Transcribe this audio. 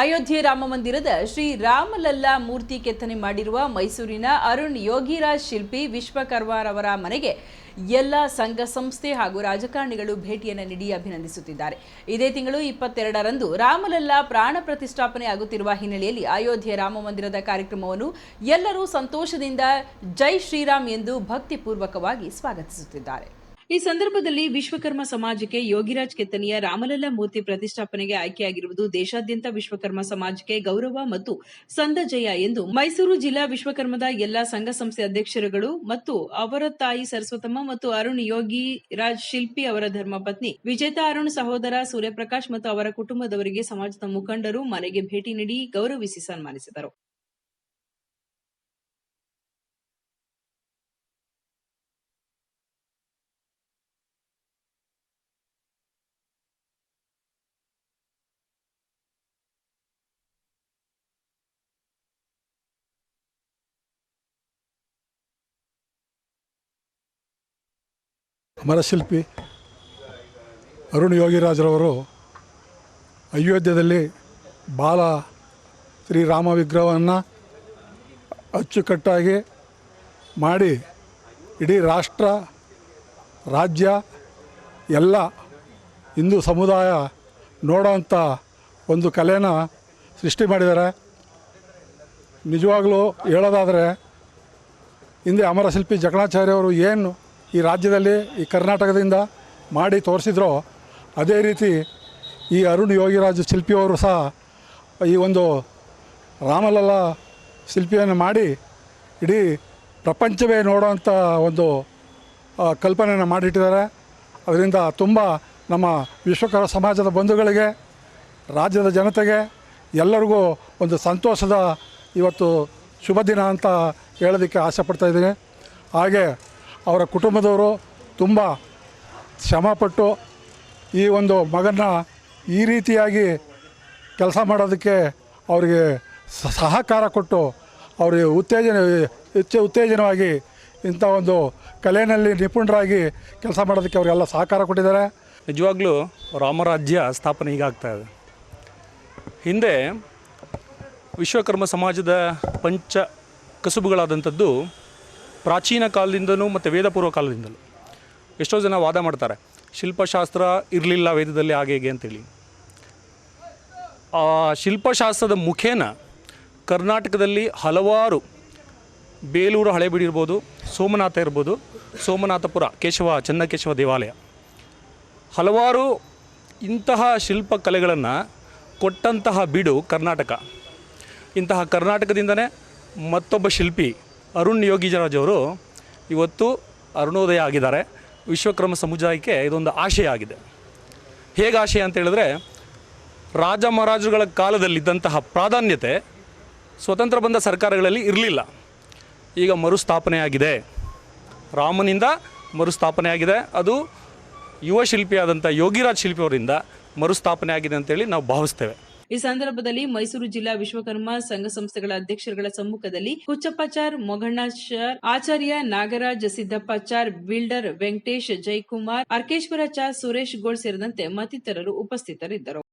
ಅಯೋಧ್ಯೆ ರಾಮ ಮಂದಿರದ ಶ್ರೀ ರಾಮಲಲ್ಲಾ ಮೂರ್ತಿ ಕೆತ್ತನೆ ಮಾಡಿರುವ ಮೈಸೂರಿನ ಅರುಣ್ ಯೋಗಿರಾಜ್ ಶಿಲ್ಪಿ ವಿಶ್ವಕರ್ಮಾರವರ ಮನೆಗೆ ಎಲ್ಲ ಸಂಘ ಸಂಸ್ಥೆ ಹಾಗೂ ರಾಜಕಾರಣಿಗಳು ಭೇಟಿಯನ್ನು ನೀಡಿ ಅಭಿನಂದಿಸುತ್ತಿದ್ದಾರೆ. ಇದೇ ತಿಂಗಳು ಇಪ್ಪತ್ತೆರಡರಂದು ರಾಮಲಲ್ಲಾ ಪ್ರಾಣ ಪ್ರತಿಷ್ಠಾಪನೆ ಆಗುತ್ತಿರುವ ಹಿನ್ನೆಲೆಯಲ್ಲಿ ಅಯೋಧ್ಯೆ ರಾಮ ಮಂದಿರದ ಕಾರ್ಯಕ್ರಮವನ್ನು ಎಲ್ಲರೂ ಸಂತೋಷದಿಂದ ಜೈ ಶ್ರೀರಾಮ್ ಎಂದು ಭಕ್ತಿಪೂರ್ವಕವಾಗಿ ಸ್ವಾಗತಿಸುತ್ತಿದ್ದಾರೆ. ಈ ಸಂದರ್ಭದಲ್ಲಿ ವಿಶ್ವಕರ್ಮ ಸಮಾಜಕ್ಕೆ ಯೋಗಿರಾಜ್ ಕೆತ್ತನೆಯ ರಾಮಲಲ್ಲಾ ಮೂರ್ತಿ ಪ್ರತಿಷ್ಠಾಪನೆಗೆ ಆಯ್ಕೆಯಾಗಿರುವುದು ದೇಶಾದ್ಯಂತ ವಿಶ್ವಕರ್ಮ ಸಮಾಜಕ್ಕೆ ಗೌರವ ಮತ್ತು ಸಂದ ಜಯ ಎಂದು ಮೈಸೂರು ಜಿಲ್ಲಾ ವಿಶ್ವಕರ್ಮದ ಎಲ್ಲಾ ಸಂಘ ಸಂಸ್ಥೆ ಅಧ್ಯಕ್ಷರುಗಳು ಮತ್ತು ಅವರ ತಾಯಿ ಸರಸ್ವತಮ್ಮ ಮತ್ತು ಅರುಣ್ ಯೋಗಿ ರಾಜ್ ಶಿಲ್ಪಿ ಅವರ ಧರ್ಮಪತ್ನಿ ವಿಜೇತಾ ಅರುಣ್ ಸಹೋದರ ಸೂರ್ಯಪ್ರಕಾಶ್ ಮತ್ತು ಅವರ ಕುಟುಂಬದವರಿಗೆ ಸಮಾಜದ ಮುಖಂಡರು ಮನೆಗೆ ಭೇಟಿ ನೀಡಿ ಗೌರವಿಸಿ ಸನ್ಮಾನಿಸಿದರು. ಮರಶಿಲ್ಪಿ ಅರುಣ್ ಯೋಗಿರಾಜ್ರವರು ಅಯೋಧ್ಯದಲ್ಲಿ ಬಾಲ ಶ್ರೀರಾಮ ವಿಗ್ರಹವನ್ನು ಅಚ್ಚುಕಟ್ಟಾಗಿ ಮಾಡಿ ಇಡೀ ರಾಷ್ಟ್ರ, ರಾಜ್ಯ, ಎಲ್ಲ ಹಿಂದೂ ಸಮುದಾಯ ನೋಡೋವಂಥ ಒಂದು ಕಲೆನ ಸೃಷ್ಟಿ ಮಾಡಿದ್ದಾರೆ. ನಿಜವಾಗಲೂ ಹೇಳೋದಾದರೆ, ಹಿಂದೆ ಅಮರಶಿಲ್ಪಿ ಜಕಣಾಚಾರ್ಯವರು ಏನು ಈ ರಾಜ್ಯದಲ್ಲಿ, ಈ ಕರ್ನಾಟಕದಿಂದ ಮಾಡಿ ತೋರಿಸಿದ್ರು, ಅದೇ ರೀತಿ ಈ ಅರುಣ್ ಯೋಗಿರಾಜ್ ಶಿಲ್ಪಿಯವರು ಸಹ ಈ ಒಂದು ರಾಮಲಲ್ಲ ಶಿಲ್ಪಿಯನ್ನು ಮಾಡಿ ಇಡೀ ಪ್ರಪಂಚವೇ ನೋಡೋವಂಥ ಒಂದು ಕಲ್ಪನೆಯನ್ನು ಮಾಡಿಟ್ಟಿದ್ದಾರೆ. ಅದರಿಂದ ತುಂಬ ನಮ್ಮ ವಿಶ್ವಕರ ಸಮಾಜದ ಬಂಧುಗಳಿಗೆ, ರಾಜ್ಯದ ಜನತೆಗೆ, ಎಲ್ಲರಿಗೂ ಒಂದು ಸಂತೋಷದ ಇವತ್ತು ಶುಭ ದಿನ ಅಂತ ಹೇಳೋದಕ್ಕೆ ಆಸೆಪಡ್ತಾ ಇದ್ದೀನಿ. ಹಾಗೆ ಅವರ ಕುಟುಂಬದವರು ತುಂಬ ಶ್ರಮಪಟ್ಟು ಈ ಒಂದು ಮಗನ ಈ ರೀತಿಯಾಗಿ ಕೆಲಸ ಮಾಡೋದಕ್ಕೆ ಅವರಿಗೆ ಸಹಕಾರ ಕೊಟ್ಟು ಅವರಿಗೆ ಉತ್ತೇಜನ, ಹೆಚ್ಚು ಉತ್ತೇಜನವಾಗಿ ಇಂಥ ಒಂದು ಕಲೆಯಲ್ಲಿ ನಿಪುಣರಾಗಿ ಕೆಲಸ ಮಾಡೋದಕ್ಕೆ ಅವರಿಗೆಲ್ಲ ಸಹಕಾರ ಕೊಟ್ಟಿದ್ದಾರೆ. ನಿಜವಾಗ್ಲೂ ರಾಮರಾಜ್ಯ ಸ್ಥಾಪನೆ ಈಗಾಗ್ತಾ ಇದೆ. ಹಿಂದೆ ವಿಶ್ವಕರ್ಮ ಸಮಾಜದ ಪಂಚ ಕಸುಬುಗಳಾದಂಥದ್ದು ಪ್ರಾಚೀನ ಕಾಲದಿಂದಲೂ ಮತ್ತು ವೇದಪೂರ್ವ ಕಾಲದಿಂದಲೂ ಎಷ್ಟೋ ಜನ ವಾದ ಮಾಡ್ತಾರೆ, ಶಿಲ್ಪಶಾಸ್ತ್ರ ಇರಲಿಲ್ಲ ವೇದದಲ್ಲಿ ಹಾಗೆ ಹೇಗೆ ಅಂತೇಳಿ. ಆ ಶಿಲ್ಪಶಾಸ್ತ್ರದ ಮುಖೇನ ಕರ್ನಾಟಕದಲ್ಲಿ ಹಲವಾರು ಬೇಲೂರು ಹಳೆಬೀಡು ಇರ್ಬೋದು, ಸೋಮನಾಥ ಇರ್ಬೋದು, ಸೋಮನಾಥಪುರ, ಕೇಶವ, ಚನ್ನಕೇಶವ ದೇವಾಲಯ. ಹಲವಾರು ಇಂತಹ ಶಿಲ್ಪಕಲೆಗಳನ್ನು ಕೊಟ್ಟಂತಹ ಬೀಡು ಕರ್ನಾಟಕ. ಇಂತಹ ಕರ್ನಾಟಕದಿಂದನೇ ಮತ್ತೊಬ್ಬ ಶಿಲ್ಪಿ ಅರುಣ್ ಯೋಗಿರಾಜ್ ಅವರು ಇವತ್ತು ಅರುಣೋದಯ ಆಗಿದ್ದಾರೆ. ವಿಶ್ವಕರ್ಮ ಸಮುದಾಯಕ್ಕೆ ಇದೊಂದು ಆಶಯ ಆಗಿದೆ. ಹೇಗೆ ಆಶಯ ಅಂತ ಹೇಳಿದ್ರೆ, ರಾಜ ಮಹಾರಾಜರುಗಳ ಕಾಲದಲ್ಲಿದ್ದಂತಹ ಪ್ರಾಧಾನ್ಯತೆ ಸ್ವತಂತ್ರ ಬಂದ ಸರ್ಕಾರಗಳಲ್ಲಿ ಇರಲಿಲ್ಲ. ಈಗ ಮರುಸ್ಥಾಪನೆಯಾಗಿದೆ. ರಾಮನಿಂದ ಮರುಸ್ಥಾಪನೆಯಾಗಿದೆ. ಅದು ಯುವ ಶಿಲ್ಪಿಯಾದಂಥ ಯೋಗಿರಾಜ್ ಶಿಲ್ಪಿಯವರಿಂದ ಮರುಸ್ಥಾಪನೆ ಆಗಿದೆ ಅಂತೇಳಿ ನಾವು ಭಾವಿಸ್ತೇವೆ. ಈ ಸಂದರ್ಭದಲ್ಲಿ ಮೈಸೂರು ಜಿಲ್ಲಾ ವಿಶ್ವಕರ್ಮ ಸಂಘ ಸಂಸ್ಥೆಗಳ ಅಧ್ಯಕ್ಷರುಗಳ ಸಮ್ಮುಖದಲ್ಲಿ ಕುಚ್ಚಪ್ಪಾಚಾರ್, ಮೊಘಣ್ಣಾಚಾರ್, ಆಚಾರ್ಯ ನಾಗರಾಜ್ ಸಿದ್ದಪ್ಪಾಚಾರ್, ಬಿಲ್ಡರ್ ವೆಂಕಟೇಶ್ ಜೈಕುಮಾರ್, ಅರ್ಕೇಶ್ವರಾಚಾರ್ ಸುರೇಶ್ ಗೋಳ್ ಸೇರಿದಂತೆ ಮತ್ತಿತರರು ಉಪಸ್ಥಿತರಿದ್ದರು.